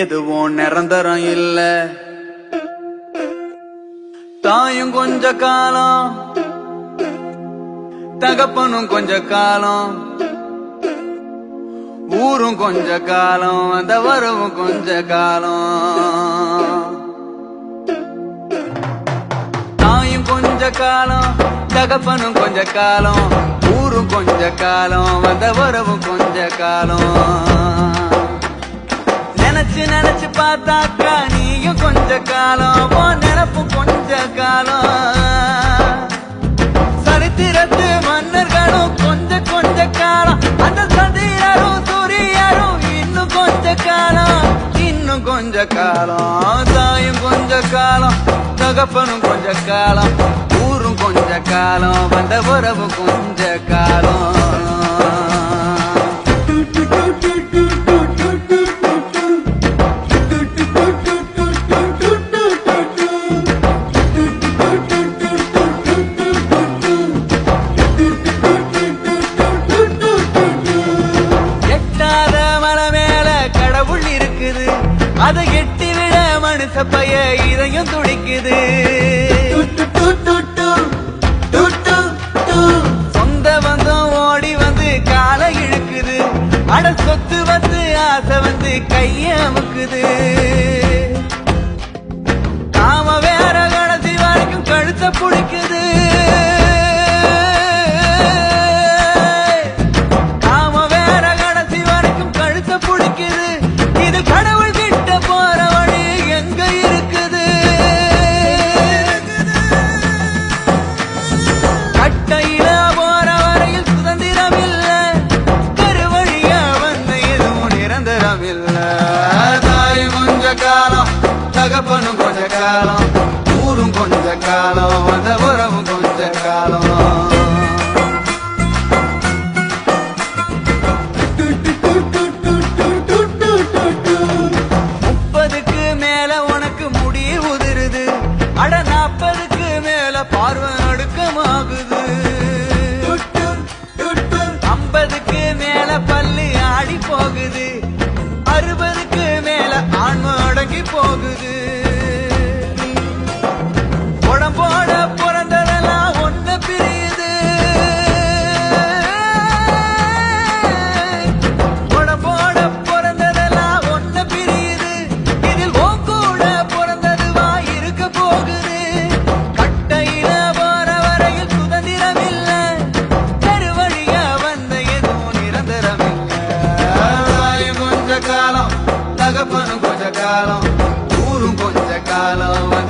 எதுவும் நிரந்தரம் இல்ல. தாயும் கொஞ்ச காலம் தகப்பனும் கொஞ்ச காலம் ஊரும் கொஞ்ச காலம் அந்த வரவும் கொஞ்ச காலம். தாயும் கொஞ்ச காலம் தகப்பனும் கொஞ்ச காலம் ஊரும் கொஞ்ச காலம் அந்த வரவும் கொஞ்ச காலம். நினைச்சு நினைச்சு பார்த்தாக்கா நீயும் கொஞ்ச காலம் உன் நினப்பும் கொஞ்ச காலம். சரித்திரத்து மன்னர்களும் கொஞ்ச கொஞ்ச காலம். அந்த சதிரரும் சூரியரும் இன்னும் கொஞ்ச காலம். இன்னும் கொஞ்ச காலம் தாயும் கொஞ்ச காலம் தகப்பனும் கொஞ்ச காலம் ஊரும் கொஞ்ச காலம் வந்த உறவு கொஞ்ச காலம். இதையும் துடிக்குது. சொந்த பந்தம் ஓடி வந்து காலை இழுக்குது. அட சொத்து வந்து ஆசை வந்து கைய அமுக்குது. கொஞ்ச காலம் வந்த உறவும் கொஞ்ச காலம். முப்பதுக்கு மேல உனக்கு முடி உதிருது. அட நாற்பதுக்கு மேல பார்வை நடுக்கமாகுது. ஐம்பதுக்கு மேல பல்லு ஆடி போகுது அறுபதுக்கு மேல ஆன்ம போகுது.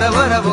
கொஞ்ச